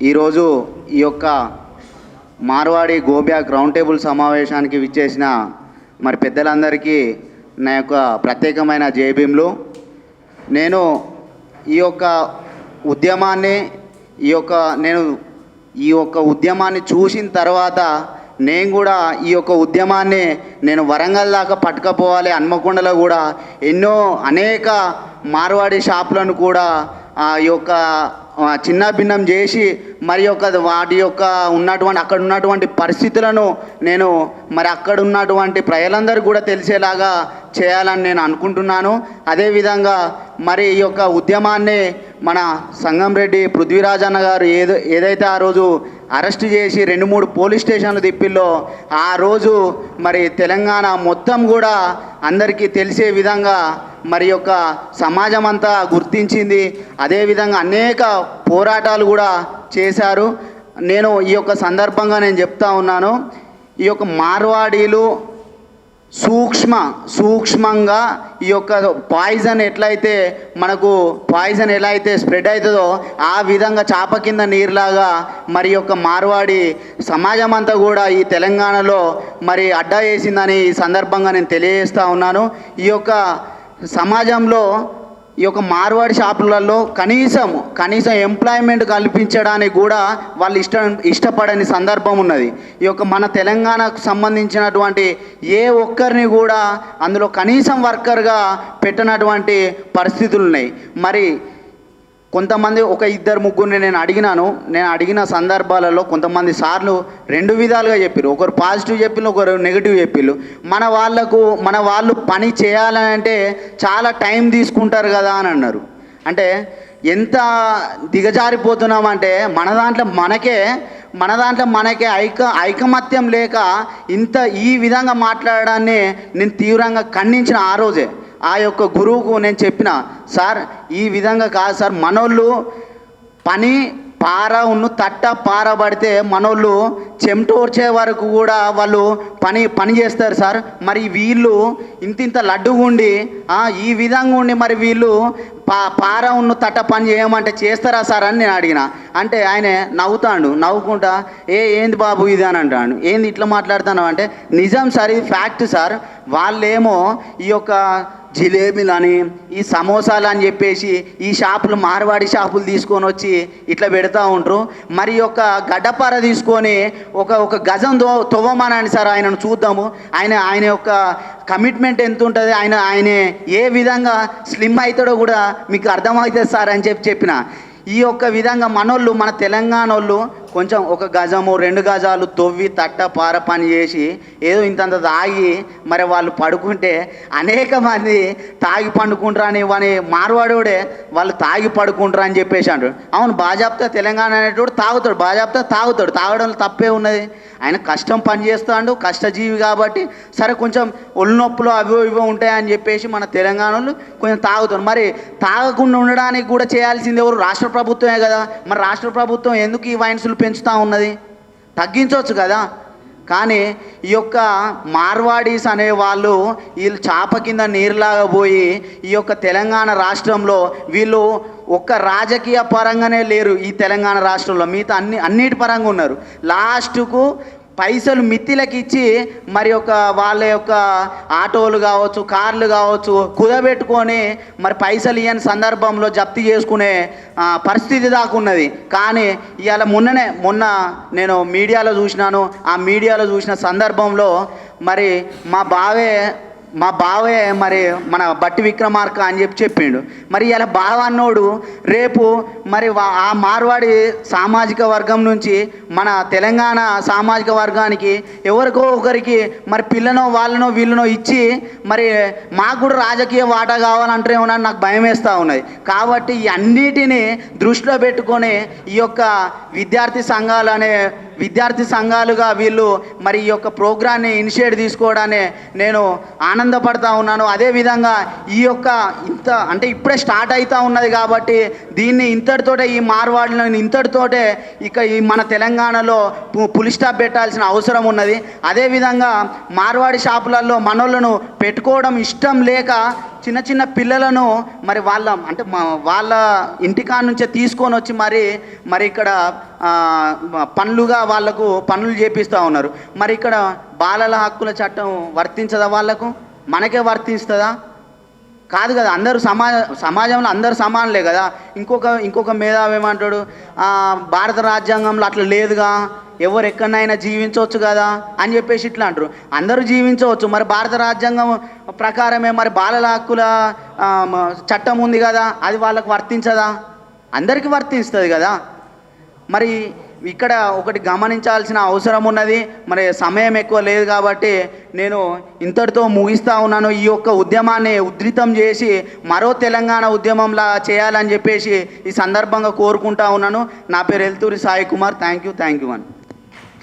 ఈరోజు ఈ యొక్క మార్వాడి గోబ్యాక్ రౌండ్ టేబుల్ సమావేశానికి విచ్చేసిన మరి పెద్దలందరికీ నా యొక్క ప్రత్యేకమైన జేబీంలు నేను ఈ యొక్క ఉద్యమాన్ని ఈ యొక్క నేను ఈ యొక్క ఉద్యమాన్ని చూసిన తర్వాత నేను కూడా ఈ యొక్క ఉద్యమాన్ని నేను వరంగల్ దాకా పట్టుకపోవాలి హన్మకొండలో కూడా ఎన్నో అనేక మార్వాడి షాపులను కూడా ఆ యొక్క చిన్న భిన్నం చేసి మరి యొక్క వాటి యొక్క ఉన్నటువంటి అక్కడ ఉన్నటువంటి పరిస్థితులను నేను మరి అక్కడ ఉన్నటువంటి ప్రజలందరూ కూడా తెలిసేలాగా చేయాలని నేను అనుకుంటున్నాను. అదేవిధంగా మరి ఈ యొక్క ఉద్యమాన్ని మన సంగం రెడ్డి పృథ్వీరాజ్ అన్న గారు ఏదో ఏదైతే ఆ రోజు అరెస్ట్ చేసి రెండు మూడు పోలీస్ స్టేషన్లు తిప్పిల్లో ఆ రోజు మరి తెలంగాణ మొత్తం కూడా అందరికీ తెలిసే విధంగా మరి యొక్క సమాజం అంతా గుర్తించింది. అదేవిధంగా అనేక పోరాటాలు కూడా చేశారు. నేను ఈ యొక్క సందర్భంగా నేను చెప్తా ఉన్నాను. ఈ యొక్క మార్వాడీలు సూక్ష్మ సూక్ష్మంగా ఈ యొక్క పాయిజన్ ఎట్లయితే మనకు పాయిజన్ ఎలా అయితే స్ప్రెడ్ అవుతుందో ఆ విధంగా చాప కింద నీరులాగా మరి యొక్క మార్వాడి సమాజం అంతా కూడా ఈ తెలంగాణలో మరి అడ్డా వేసిందని ఈ సందర్భంగా నేను తెలియజేస్తూ ఉన్నాను. ఈ యొక్క సమాజంలో ఈ యొక్క మార్వాడి షాపులలో కనీసం కనీసం ఎంప్లాయ్మెంట్ కల్పించడానికి కూడా వాళ్ళు ఇష్ట ఇష్టపడని సందర్భం ఉన్నది. ఈ యొక్క మన తెలంగాణకు సంబంధించినటువంటి ఏ ఒక్కరిని కూడా అందులో కనీసం వర్కర్గా పెట్టినటువంటి పరిస్థితులు ఉన్నాయి మరి కొంతమంది ఒక ఇద్దరు ముగ్గురిని నేను అడిగినాను. నేను అడిగిన సందర్భాలలో కొంతమంది సార్లు రెండు విధాలుగా చెప్పారు ఒకరు పాజిటివ్ చెప్పిళ్ళు ఒకరు నెగిటివ్ చెప్పిళ్ళు మన వాళ్ళకు మన వాళ్ళు పని చేయాలని అంటే చాలా టైం తీసుకుంటారు కదా అని అన్నారు. అంటే ఎంత దిగజారిపోతున్నామంటే మన దాంట్లో మనకే మన దాంట్లో మనకే ఐక ఐకమత్యం లేక ఇంత ఈ విధంగా మాట్లాడడాన్ని నేను తీవ్రంగా ఖండించిన ఆ రోజే. ఆ యొక్క గురువుకు నేను చెప్పిన సార్ ఈ విధంగా కాదు సార్ మనోళ్ళు పని పార తట్ట పారబడితే మనోళ్ళు చెమటోర్చే వరకు కూడా వాళ్ళు పని పని చేస్తారు సార్. మరి వీళ్ళు ఇంత ఇంత ఈ విధంగా ఉండి మరి వీళ్ళు పా పార ఉన్ను తట్ట పని చేయమంటే చేస్తారా సార్ అని నేను అడిగిన. అంటే ఆయన నవ్వుతాడు నవ్వుకుంటా ఏ ఏంది బాబు ఇది? అని అంటాడు. ఏంది ఇట్లా మాట్లాడుతున్నావు? అంటే నిజం సార్ ఇది ఫ్యాక్ట్ సార్. వాళ్ళేమో ఈ యొక్క జిలేబీలని ఈ సమోసాలు అని చెప్పేసి ఈ షాపులు మార్వాడి షాపులు తీసుకొని వచ్చి ఇట్లా పెడతా ఉంటారు మరి ఒక గడ్డపార తీసుకొని ఒక ఒక గజం తో తవ్వమనండి సార్ ఆయనను చూద్దాము. ఆయన ఆయన యొక్క కమిట్మెంట్ ఎంత ఉంటుంది ఆయన ఆయన ఏ విధంగా స్లిమ్ అవుతాడో కూడా మీకు అర్థమవుతుంది సార్ అని చెప్పి చెప్పిన. ఈ యొక్క విధంగా మనోళ్ళు మన తెలంగాణ వాళ్ళు కొంచెం ఒక గజము రెండు గజాలు తొవ్వి తట్ట పార పని చేసి ఏదో ఇంతంత తాగి మరి వాళ్ళు పడుకుంటే అనేక మంది తాగి పండుకుంటారు అని వాని మార్వాడోడే వాళ్ళు తాగి పడుకుంటారు అని చెప్పేసి అంటాడు అవును బాజాప్తా తెలంగాణ అనేటోడు తాగుతాడు బాజాప్తా తాగుతాడు. తాగడంలో తప్పే ఉన్నది. ఆయన కష్టం పని చేస్తాడు కష్టజీవి కాబట్టి సరే కొంచెం ఒళ్ళు నొప్పులు అవో ఇవో ఉంటాయని చెప్పేసి మన తెలంగాణలో కొంచెం తాగుతారు. మరి తాగకుండా ఉండడానికి కూడా చేయాల్సింది ఎవరు? రాష్ట్ర ప్రభుత్వమే కదా. మరి రాష్ట్ర ప్రభుత్వం ఎందుకు ఈ వైన్సులు పెంచుతూ ఉన్నది. తగ్గించవచ్చు కదా? కానీ ఈ యొక్క మార్వాడీస్ అనే వాళ్ళు వీళ్ళు చాప కింద నీరులాగా పోయి ఈ యొక్క తెలంగాణ రాష్ట్రంలో వీళ్ళు ఒక్క రాజకీయ పరంగానే లేరు ఈ తెలంగాణ రాష్ట్రంలో. మిగతా అన్ని అన్నిటి పరంగా ఉన్నారు. లాస్ట్కు పైసలు మిత్తిలకు ఇచ్చి మరి ఒక వాళ్ళ యొక్క ఆటోలు కావచ్చు కార్లు కావచ్చు కుదబెట్టుకొని మరి పైసలు ఇవ్వని సందర్భంలో జప్తి చేసుకునే పరిస్థితి దాకా ఉన్నది. కానీ ఇవాళ మొన్ననే మొన్న నేను మీడియాలో చూసినాను. ఆ మీడియాలో చూసిన సందర్భంలో మరి మా బావే మా బావే మరి మన బట్టి విక్రమార్క అని చెప్పి చెప్పిండు. మరి ఇలా బావ అన్నోడు రేపు మరి వా- ఆ మార్వాడి సామాజిక వర్గం నుంచి మన తెలంగాణ సామాజిక వర్గానికి ఎవరికో ఒకరికి మరి పిల్లనో వాళ్ళనో వీళ్ళనో ఇచ్చి మరి మాకు కూడా రాజకీయ వాటా కావాలంటే ఏమన్నా నాకు భయం వేస్తూ ఉన్నది. కాబట్టి ఈ అన్నిటినీ దృష్టిలో పెట్టుకొని ఈ యొక్క విద్యార్థి సంఘాలు అనే విద్యార్థి సంఘాలుగా వీళ్ళు మరి ఈ యొక్క ప్రోగ్రాన్ని ఇనిషియేట్ తీసుకోవడాన్ని నేను ఆనందపడతా ఉన్నాను. అదేవిధంగా ఈ యొక్క ఇంత అంటే ఇప్పుడే స్టార్ట్ అవుతా ఉన్నది కాబట్టి దీన్ని ఇంతటితోటే ఈ మార్వాడిని ఇంతటితోటే ఇక ఈ మన తెలంగాణలో పులి స్టాప్ పెట్టాల్సిన అవసరం ఉన్నది. అదేవిధంగా మార్వాడి షాపులలో మనోళ్ళను పెట్టుకోవడం ఇష్టం లేక చిన్న చిన్న పిల్లలను మరి వాళ్ళ అంటే మా వాళ్ళ ఇంటికాడ నుంచే తీసుకొని వచ్చి మరి మరి ఇక్కడ పనులుగా వాళ్ళకు పనులు చేపిస్తూ ఉన్నారు. మరి ఇక్కడ బాలల హక్కుల చట్టం వర్తించదా వాళ్ళకు? మనకే వర్తిస్తుందా? కాదు కదా అందరూ సమాజ సమాజంలో అందరూ సమానులే కదా. ఇంకొక ఇంకొక మేధావి ఏమంటాడు? భారత రాజ్యాంగంలో అట్లా లేదుగా. ఎవరు ఎక్కడైనా జీవించవచ్చు కదా అని చెప్పేసి ఇట్లా అంటారు. అందరూ జీవించవచ్చు. మరి భారత రాజ్యాంగం ప్రకారమే మరి బాలల హక్కుల చట్టం ఉంది కదా అది వాళ్ళకు వర్తించదా? అందరికీ వర్తిస్తుంది కదా. మరి ఇక్కడ ఒకటి గమనించాల్సిన అవసరం ఉన్నది. మరి సమయం ఎక్కువ లేదు కాబట్టి నేను ఇంతటితో ముగిస్తూ ఉన్నాను. ఈ యొక్క ఉద్యమాన్ని ఉధృతం చేసి మరో తెలంగాణ ఉద్యమంలా చేయాలని చెప్పేసి ఈ సందర్భంగా కోరుకుంటా ఉన్నాను. నా పేరు Elturi Sai Kumar. Thank you thank you అని